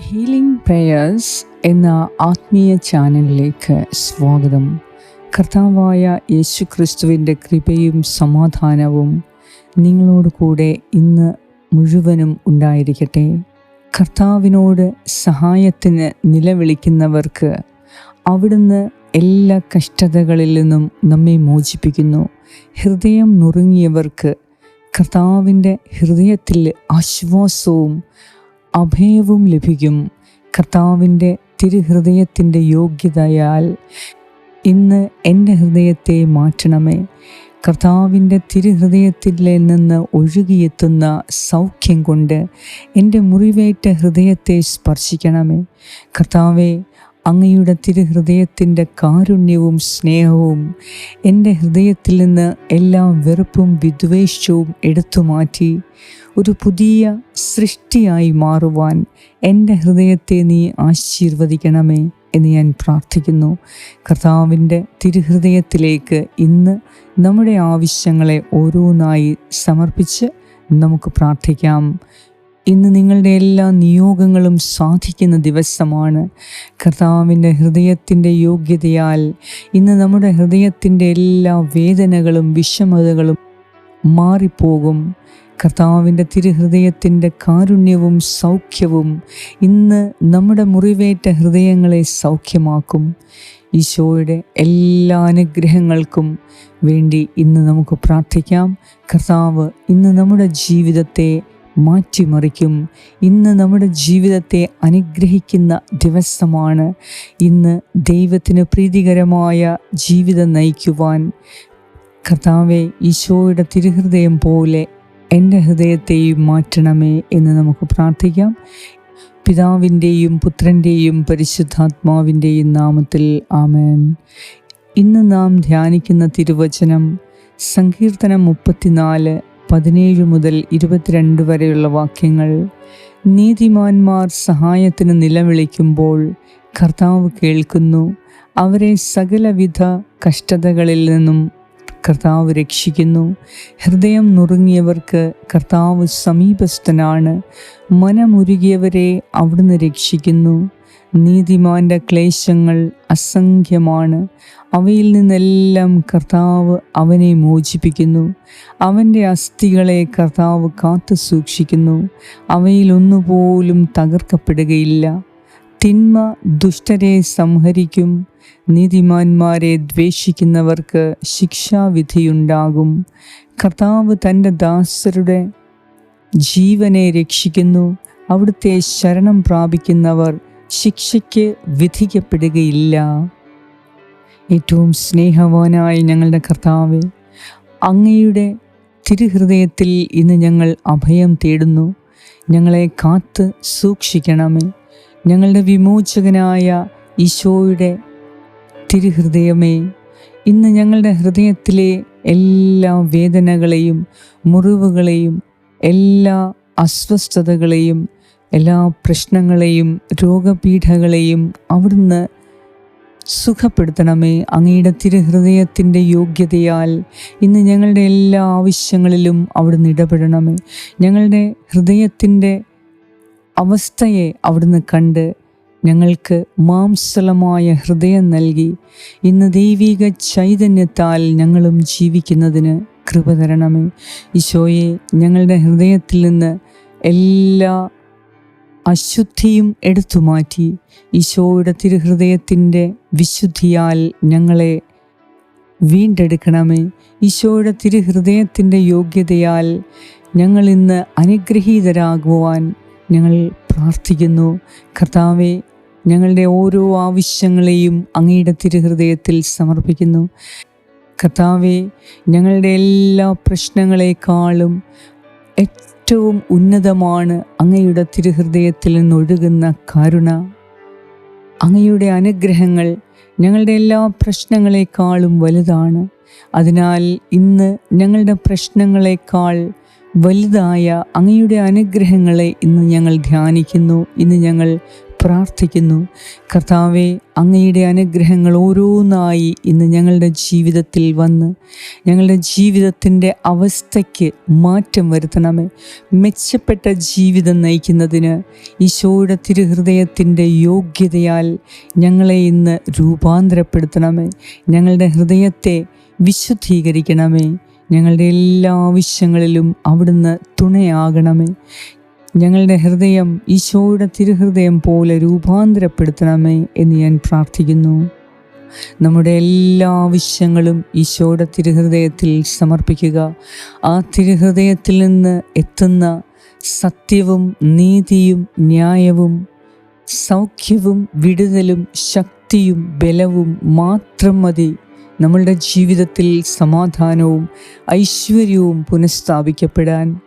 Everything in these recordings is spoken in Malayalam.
ഹീലിംഗ് പ്രേയേഴ്സ് എന്ന ആത്മീയ ചാനലിലേക്ക് സ്വാഗതം. കർത്താവായ യേശു ക്രിസ്തുവിന്റെ കൃപയും സമാധാനവും നിങ്ങളോട് കൂടെ ഇന്ന് മുഴുവനും ഉണ്ടായിരിക്കട്ടെ. കർത്താവിനോട് സഹായത്തിന് നിലവിളിക്കുന്നവർക്ക് അവിടുന്ന് എല്ലാ കഷ്ടതകളിൽ നിന്നും നമ്മെ മോചിപ്പിക്കുന്നു. ഹൃദയം നുറുങ്ങിയവർക്ക് കർത്താവിന്റെ ഹൃദയത്തിൽ ആശ്വാസവും അഭയവും ലഭിക്കും. കർത്താവിന്റെ തിരുഹൃദയത്തിന്റെ യോഗ്യതയാൽ ഇന്ന് എന്റെ ഹൃദയത്തെ മാറ്റണമേ. കർത്താവിന്റെ തിരുഹൃദയത്തിൽ നിന്ന് ഒഴുകിയെത്തുന്ന സൗഖ്യം കൊണ്ട് എന്റെ മുറിവേറ്റ ഹൃദയത്തെ സ്പർശിക്കണമേ. കർത്താവെ അങ്ങയുടെ തിരുഹൃദയത്തിന്റെ കാരുണ്യവും സ്നേഹവും എന്റെ ഹൃദയത്തിൽ നിന്ന് എല്ലാ വെറുപ്പും വിദ്വേഷവും എടുത്തു മാറ്റി ഒരു പുതിയ സൃഷ്ടിയായി മാറുവാൻ എന്റെ ഹൃദയത്തെ നീ ആശീർവദിക്കണമേ എന്ന് ഞാൻ പ്രാർത്ഥിക്കുന്നു. കർത്താവിന്റെ തിരുഹൃദയത്തിലേക്ക് ഇന്ന് നമ്മുടെ ആവശ്യങ്ങളെ ഓരോന്നായി സമർപ്പിച്ച് നമുക്ക് പ്രാർത്ഥിക്കാം. ഇന്ന് നിങ്ങളുടെ എല്ലാ നിയോഗങ്ങളും സാധിക്കുന്ന ദിവസമാണ്. കർത്താവിന്റെ ഹൃദയത്തിന്റെ യോഗ്യതയാൽ ഇന്ന് നമ്മുടെ ഹൃദയത്തിന്റെ എല്ലാ വേദനകളും വിഷമതകളും മാറിപ്പോകും. കർത്താവിന്റെ തിരുഹൃദയത്തിന്റെ കാരുണ്യവും സൗഖ്യവും ഇന്ന് നമ്മുടെ മുറിവേറ്റ ഹൃദയങ്ങളെ സൗഖ്യമാക്കും. ഈശോയുടെ എല്ലാ അനുഗ്രഹങ്ങൾക്കും വേണ്ടി ഇന്ന് നമുക്ക് പ്രാർത്ഥിക്കാം. കർത്താവ് ഇന്ന് നമ്മുടെ ജീവിതത്തെ മാറ്റിമറിക്കും. ഇന്ന് നമ്മുടെ ജീവിതത്തെ അനുഗ്രഹിക്കുന്ന ദിവസമാണ്. ഇന്ന് ദൈവത്തിന് പ്രീതികരമായ ജീവിതം നയിക്കുവാൻ കർത്താവെ ഈശോയുടെ തിരുഹൃദയം പോലെ എന്റെ ഹൃദയത്തെയും മാറ്റണമേ എന്ന് നമുക്ക് പ്രാർത്ഥിക്കാം. പിതാവിന്റെയും പുത്രന്റെയും പരിശുദ്ധാത്മാവിന്റെയും നാമത്തിൽ ആമേൻ. ഇന്ന് നാം ധ്യാനിക്കുന്ന തിരുവചനം സങ്കീർത്തനം മുപ്പത്തിനാല് പതിനേഴ് മുതൽ ഇരുപത്തിരണ്ട് വരെയുള്ള വാക്യങ്ങൾ. നീതിമാന്മാർ സഹായത്തിന് നിലവിളിക്കുമ്പോൾ കർത്താവ് കേൾക്കുന്നു. അവരെ സകലവിധ കഷ്ടതകളിൽ നിന്നും കർത്താവ് രക്ഷിക്കുന്നു. ഹൃദയം നുറുങ്ങിയവർക്ക് കർത്താവ് സമീപസ്ഥനാണ്. മനമുരുകിയവരെ അവിടുന്ന് രക്ഷിക്കുന്നു. നീതിമാന്റെ ക്ലേശങ്ങൾ അസംഖ്യമാണ്. അവയിൽ നിന്നെല്ലാം കർത്താവ് അവനെ മോചിപ്പിക്കുന്നു. അവന്റെ അസ്ഥികളെ കർത്താവ് കാത്തു സൂക്ഷിക്കുന്നു. അവയിലൊന്നുപോലും തകർക്കപ്പെടുകയില്ല. തിന്മ ദുഷ്ടരെ സംഹരിക്കും. നീതിമാന്മാരെ ദ്വേഷിക്കുന്നവർക്ക് ശിക്ഷാവിധിയുണ്ടാകും. കർത്താവ് തന്റെ ദാസരുടെ ജീവനെ രക്ഷിക്കുന്നു. അവിടുത്തെ ശരണം പ്രാപിക്കുന്നവർ ശിക്ഷയ്ക്ക് വിധിക്കപ്പെടുകയില്ല. ഏറ്റവും സ്നേഹവാനായ ഞങ്ങളുടെ കർത്താവെ അങ്ങയുടെ തിരുഹൃദയത്തിൽ ഇന്ന് ഞങ്ങൾ അഭയം തേടുന്നു. ഞങ്ങളെ കാത്ത് സൂക്ഷിക്കണമേ. ഞങ്ങളുടെ വിമോചകനായ ഈശോയുടെ തിരുഹൃദയമേ ഇന്ന് ഞങ്ങളുടെ ഹൃദയത്തിലെ എല്ലാ വേദനകളെയും മുറിവുകളെയും എല്ലാ അസ്വസ്ഥതകളെയും എല്ലാ പ്രശ്നങ്ങളെയും രോഗപീഠകളെയും അവിടുന്ന് സുഖപ്പെടുത്തണമേ അങ്ങയുടെ തിരുഹൃദയത്തിന്റെ യോഗ്യതയാൽ. ഇന്ന് ഞങ്ങളുടെ എല്ലാ ആവശ്യങ്ങളിലും അവിടുന്ന് ഇടപെടണമേ. ഞങ്ങളുടെ ഹൃദയത്തിന്റെ അവസ്ഥയെ അവിടുന്ന് കണ്ട് ഞങ്ങൾക്ക് മാംസലമായ ഹൃദയം നൽകി. ഇന്ന് ദൈവിക ചൈതന്യത്താൽ ഞങ്ങളും ജീവിക്കുന്നതിന് കൃപ തരണമേ. ഈശോയെ ഞങ്ങളുടെ ഹൃദയത്തിൽ നിന്ന് എല്ലാ അശുദ്ധിയും എടുത്തുമാറ്റി ഈശോയുടെ തിരുഹൃദയത്തിന്റെ വിശുദ്ധിയാൽ ഞങ്ങളെ വീണ്ടെടുക്കണമേ. ഈശോയുടെ തിരുഹൃദയത്തിന്റെ യോഗ്യതയാൽ ഞങ്ങൾ ഇന്ന് അനുഗ്രഹീതരാകുവാൻ ഞങ്ങൾ പ്രാർത്ഥിക്കുന്നു. കർത്താവെ ഞങ്ങളുടെ ഓരോ ആവശ്യങ്ങളെയും അങ്ങയുടെ തിരുഹൃദയത്തിൽ സമർപ്പിക്കുന്നു. കർത്താവെ ഞങ്ങളുടെ എല്ലാ പ്രശ്നങ്ങളെക്കാളും ഏറ്റവും ഉന്നതമാണ് അങ്ങയുടെ തിരുഹൃദയത്തിൽ നിന്നൊഴുകുന്ന കരുണ. അങ്ങയുടെ അനുഗ്രഹങ്ങൾ ഞങ്ങളുടെ എല്ലാ പ്രശ്നങ്ങളെക്കാളും വലുതാണ്. അതിനാൽ ഇന്ന് ഞങ്ങളുടെ പ്രശ്നങ്ങളെക്കാൾ വലുതായ അങ്ങയുടെ അനുഗ്രഹങ്ങളെ ഇന്ന് ഞങ്ങൾ ധ്യാനിക്കുന്നു. ഇന്ന് ഞങ്ങൾ പ്രാർത്ഥിക്കുന്നു. കർത്താവെ അങ്ങയുടെ അനുഗ്രഹങ്ങൾ ഓരോന്നായി ഇന്ന് ഞങ്ങളുടെ ജീവിതത്തിൽ വന്ന് ഞങ്ങളുടെ ജീവിതത്തിന്റെ അവസ്ഥയ്ക്ക് മാറ്റം വരുത്തണമേ. മെച്ചപ്പെട്ട ജീവിതം നയിക്കുന്നതിന് ഈശോയുടെ തിരുഹൃദയത്തിന്റെ യോഗ്യതയാൽ ഞങ്ങളെ ഇന്ന് രൂപാന്തരപ്പെടുത്തണമേ. ഞങ്ങളുടെ ഹൃദയത്തെ വിശുദ്ധീകരിക്കണമേ. ഞങ്ങളുടെ എല്ലാ ആവശ്യങ്ങളിലും അവിടുന്ന് തുണയാകണമേ. ഞങ്ങളുടെ ഹൃദയം ഈശോയുടെ തിരുഹൃദയം പോലെ രൂപാന്തരപ്പെടുത്തണമേ എന്ന് ഞാൻ പ്രാർത്ഥിക്കുന്നു. നമ്മുടെ എല്ലാ ആവശ്യങ്ങളും ഈശോയുടെ തിരുഹൃദയത്തിൽ സമർപ്പിക്കുക. ആ തിരുഹൃദയത്തിൽ നിന്ന് എത്തുന്ന സത്യവും നീതിയും ന്യായവും സൗഖ്യവും വിടുതലും ശക്തിയും ബലവും മാത്രം മതി. നമ്മളുടെ ജീവിതത്തിൽ സമാധാനവും ഐശ്വര്യവും പുനഃസ്ഥാപിക്കപ്പെടാൻ.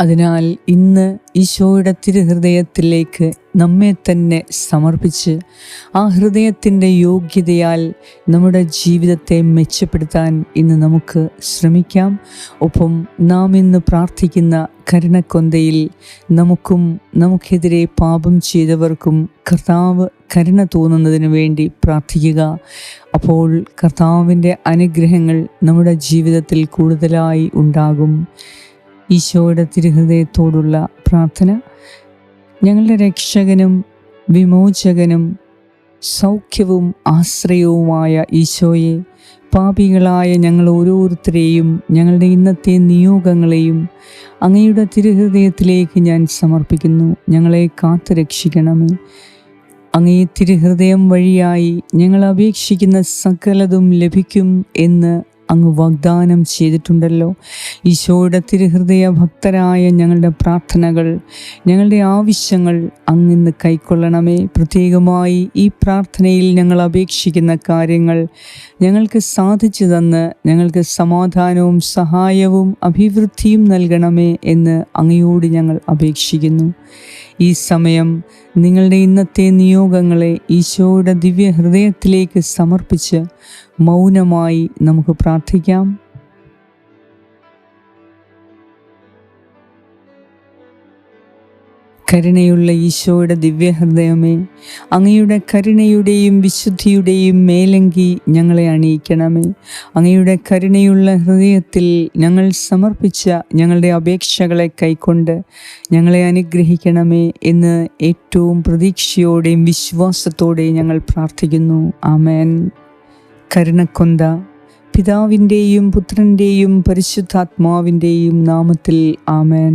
അതിനാൽ ഇന്ന് ഈശോയുടെ തിരുഹൃദയത്തിലേക്ക് നമ്മെ തന്നെ സമർപ്പിച്ച് ആ ഹൃദയത്തിന്റെ യോഗ്യതയാൽ നമ്മുടെ ജീവിതത്തെ മെച്ചപ്പെടുത്താൻ ഇന്ന് നമുക്ക് ശ്രമിക്കാം. ഒപ്പം നാം ഇന്ന് പ്രാർത്ഥിക്കുന്ന കരുണക്കൊന്തയിൽ നമുക്കും നമുക്കെതിരെ പാപം ചെയ്തവർക്കും കർത്താവ് കരുണ തോന്നുന്നതിന് വേണ്ടി പ്രാർത്ഥിക്കുക. അപ്പോൾ കർത്താവിന്റെ അനുഗ്രഹങ്ങൾ നമ്മുടെ ജീവിതത്തിൽ കൂടുതലായി ഉണ്ടാകും. ഈശോയുടെ തിരുഹൃദയത്തോടുള്ള പ്രാർത്ഥന. ഞങ്ങളുടെ രക്ഷകനും വിമോചകനും സൗഖ്യവും ആശ്രയവുമായ ഈശോയെ പാപികളായ ഞങ്ങൾ ഓരോരുത്തരെയും ഞങ്ങളുടെ ഇന്നത്തെ നിയോഗങ്ങളെയും അങ്ങയുടെ തിരുഹൃദയത്തിലേക്ക് ഞാൻ സമർപ്പിക്കുന്നു. ഞങ്ങളെ കാത്തു രക്ഷിക്കണമേ. അങ്ങേ തിരുഹൃദയം വഴിയായി ഞങ്ങൾ അപേക്ഷിക്കുന്ന സകലതും ലഭിക്കും എന്ന് അങ്ങ് വാഗ്ദാനം ചെയ്തിട്ടുണ്ടല്ലോ. ഈശോയുടെ തിരുഹൃദയ ഭക്തരായ ഞങ്ങളുടെ പ്രാർത്ഥനകൾ ഞങ്ങളുടെ ആവശ്യങ്ങൾ അങ്ങിന്ന് കൈക്കൊള്ളണമേ. പ്രത്യേകമായി ഈ പ്രാർത്ഥനയിൽ ഞങ്ങൾ അപേക്ഷിക്കുന്ന കാര്യങ്ങൾ ഞങ്ങൾക്ക് സാധിച്ചു തന്ന് ഞങ്ങൾക്ക് സമാധാനവും സഹായവും അഭിവൃദ്ധിയും നൽകണമേ എന്ന് അങ്ങയോട് ഞങ്ങൾ അപേക്ഷിക്കുന്നു. ഈ സമയം നിങ്ങളുടെ ഇന്നത്തെ നിയോഗങ്ങളെ ഈശോയുടെ ദിവ്യ ഹൃദയത്തിലേക്ക് സമർപ്പിച്ച് മൗനമായി നമുക്ക് പ്രാർത്ഥിക്കാം. കരുണയുള്ള ഈശോയുടെ ദിവ്യഹൃദയമേ അങ്ങയുടെ കരുണയുടെയും വിശുദ്ധിയുടെയും മേലങ്കി ഞങ്ങളെ അണിയിക്കണമേ. അങ്ങയുടെ കരുണയുള്ള ഹൃദയത്തിൽ ഞങ്ങൾ സമർപ്പിച്ച ഞങ്ങളുടെ അപേക്ഷകളെ കൈക്കൊണ്ട് ഞങ്ങളെ അനുഗ്രഹിക്കണമേ എന്ന് ഏറ്റവും പ്രതീക്ഷയോടെയും വിശ്വാസത്തോടെയും ഞങ്ങൾ പ്രാർത്ഥിക്കുന്നു. ആമേൻ. കരുണക്കൊന്ത പിതാവിന്റെയും പുത്രന്റെയും പരിശുദ്ധാത്മാവിന്റെയും നാമത്തിൽ ആമേൻ.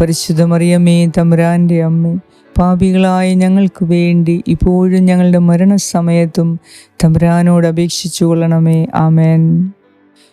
പരിശുദ്ധ മറിയമേ തമ്പുരാന്റെ അമ്മ പാപികളായ ഞങ്ങൾക്ക് വേണ്ടി ഇപ്പോഴും ഞങ്ങളുടെ മരണസമയത്തും തമ്പുരാനോട് അപേക്ഷിച്ചു കൊള്ളണമേ ആമേൻ.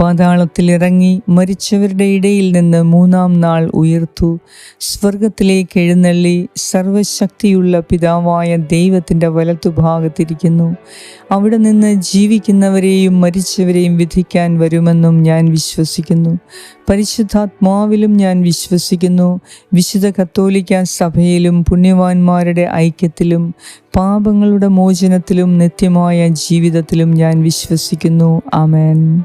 പാതാളത്തിൽ ഇറങ്ങി മരിച്ചവരുടെ ഇടയിൽ നിന്ന് മൂന്നാം നാൾ ഉയർത്തു. സ്വർഗത്തിലേക്ക് എഴുന്നള്ളി സർവശക്തിയുള്ള പിതാവായ ദൈവത്തിന്റെ വലത്തുഭാഗത്തിരിക്കുന്നു. അവിടെ നിന്ന് ജീവിക്കുന്നവരെയും മരിച്ചവരെയും വിധിക്കാൻ വരുമെന്നും ഞാൻ വിശ്വസിക്കുന്നു. പരിശുദ്ധാത്മാവിലും ഞാൻ വിശ്വസിക്കുന്നു. വിശുദ്ധ കത്തോലിക്ക സഭയിലും പുണ്യവാന്മാരുടെ ഐക്യത്തിലും പാപങ്ങളുടെ മോചനത്തിലും നിത്യമായ ജീവിതത്തിലും ഞാൻ വിശ്വസിക്കുന്നു. ആമേൻ.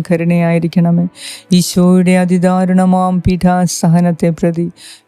കരുണയായിരിക്കണമേ. ഈശോയുടെ അതിദാരുണമാം പീഠാസഹനത്തെ പ്രതി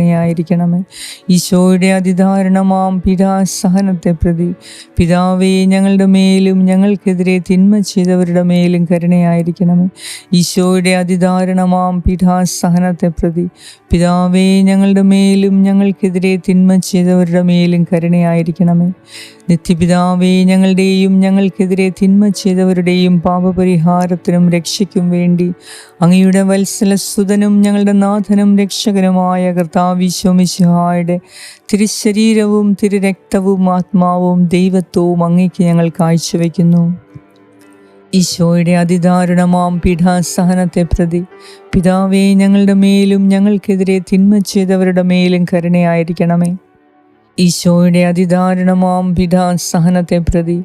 കരുണയായിരിക്കണമേ. ഈശോയുടെ അതിദാരുണമാം പീഠാസഹനത്തെ പ്രതി. പിതാവേ ഞങ്ങളുടെ മേലും ഞങ്ങൾക്കെതിരെ തിന്മ ചെയ്തവരുടെ മേലും കരുണയായിരിക്കണമേ. ഈശോയുടെ അതിദാരുണമാം പീഠാസഹനത്തെ പ്രതി. പിതാവേ ഞങ്ങളുടെ മേലും ഞങ്ങൾക്കെതിരെ തിന്മ ചെയ്തവരുടെ മേലും കരുണയായിരിക്കണമേ. നിത്യപിതാവേ ഞങ്ങളുടെയും ഞങ്ങൾക്കെതിരെ തിന്മ ചെയ്തവരുടെയും പാപപരിഹാരത്തിനും രക്ഷയ്ക്കും വേണ്ടി അങ്ങയുടെ വത്സല വത്സലസുതനും ഞങ്ങളുടെ നാഥനും രക്ഷകനുമായ കർത്താവിശ്വമിശിഹായുടെ തിരുശരീരവും തിരുരക്തവും ആത്മാവും ദൈവത്വവും അങ്ങേക്ക് ഞങ്ങൾ കാഴ്ചവെക്കുന്നു. ഈശോയുടെ അതിദാരുണമാം പീഠാസഹനത്തെ പ്രതി പിതാവേ ഞങ്ങളുടെ മേലും ഞങ്ങൾക്കെതിരെ തിന്മ ചെയ്തവരുടെ മേലും കരുണയായിരിക്കണമേ. ഈശോയുടെ അതിദാരുണമാം പിതാസഹനത്തെ പ്രതി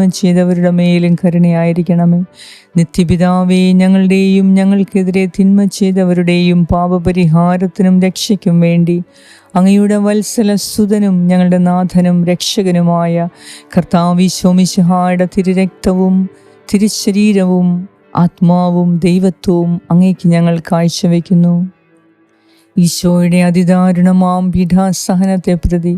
ചെയ്തവരുടെ മേലും കരുണയായിരിക്കണമേ. നിത്യപിതാവേ ഞങ്ങളുടെയും ഞങ്ങൾക്കെതിരെ തിന്മ ചെയ്തവരുടെയും പാപപരിഹാരത്തിനും രക്ഷയ്ക്കും വേണ്ടി അങ്ങയുടെ വത്സല സുതനും ഞങ്ങളുടെ നാഥനും രക്ഷകനുമായ കർത്താവി ശോമിശഹായുടെ തിരുരക്തവും തിരുശരീരവും ആത്മാവും ദൈവത്വവും അങ്ങേക്ക് ഞങ്ങൾ കാഴ്ചവെക്കുന്നു ഈശോയുടെ അതിദാരുണമാം പീഠാസഹനത്തെ പ്രതി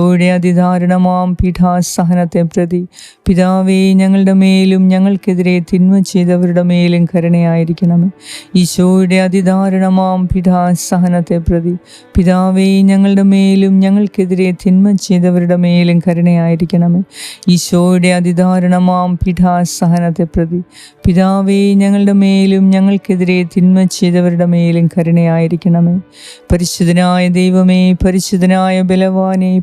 ഈശോയുടെ അതിദാരുണമാം. പീഠാസഹനത്തെ പ്രതി. പിതാവേ ഞങ്ങളുടെ മേലും ഞങ്ങൾക്കെതിരെ തിന്മ ചെയ്തവരുടെ മേലും കരുണയായിരിക്കണമേ. ഈശോയുടെ അതിദാരുണമാം പീഠാസഹനത്തെ പ്രതി. പിതാവേ ഞങ്ങളുടെ മേലും ഞങ്ങൾക്കെതിരെ തിന്മ ചെയ്തവരുടെ മേലും കരുണയായിരിക്കണമേ. ഈശോയുടെ അതിദാരുണമാം പീഠാസഹനത്തെ പ്രതി. പിതാവേ ഞങ്ങളുടെ മേലും ഞങ്ങൾക്കെതിരെ തിന്മ ചെയ്തവരുടെ മേലും കരുണയായിരിക്കണമേ. പരിശുദ്ധനായ ദൈവമേ പരിശുദ്ധനായ ബലവാനെ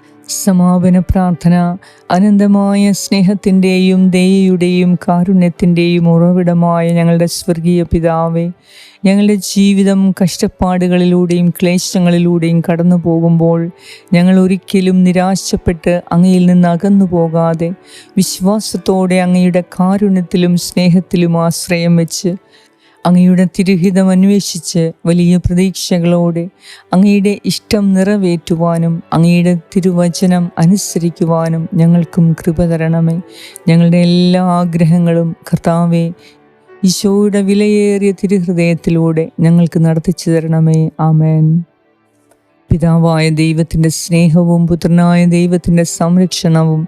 സമാപന പ്രാർത്ഥന അനന്തമായ സ്നേഹത്തിന്റെയും ദയയുടെയും കാരുണ്യത്തിന്റെയും ഉറവിടമായ ഞങ്ങളുടെ സ്വർഗീയ പിതാവേ ഞങ്ങളുടെ ജീവിതം കഷ്ടപ്പാടുകളിലൂടെയും ക്ലേശങ്ങളിലൂടെയും കടന്നു പോകുമ്പോൾ ഞങ്ങൾ ഒരിക്കലും നിരാശപ്പെട്ട് അങ്ങയിൽ നിന്ന് അകന്നു പോകാതെ വിശ്വാസത്തോടെ അങ്ങയുടെ കാരുണ്യത്തിലും സ്നേഹത്തിലും ആശ്രയം വെച്ച് അങ്ങയുടെ തിരുഹിതം അന്വേഷിച്ച് വലിയ പ്രതീക്ഷകളോടെ അങ്ങയുടെ ഇഷ്ടം നിറവേറ്റുവാനും അങ്ങയുടെ തിരുവചനം അനുസരിക്കുവാനും ഞങ്ങൾക്കും കൃപ തരണമേ. ഞങ്ങളുടെ എല്ലാ ആഗ്രഹങ്ങളും കർത്താവെ ഈശോയുടെ വിലയേറിയ തിരുഹൃദയത്തിലൂടെ ഞങ്ങൾക്ക് നടത്തിച്ചു തരണമേ. ആമേൻ. പിതാവായ ദൈവത്തിന്റെ സ്നേഹവും പുത്രനായ ദൈവത്തിന്റെ സംരക്ഷണവും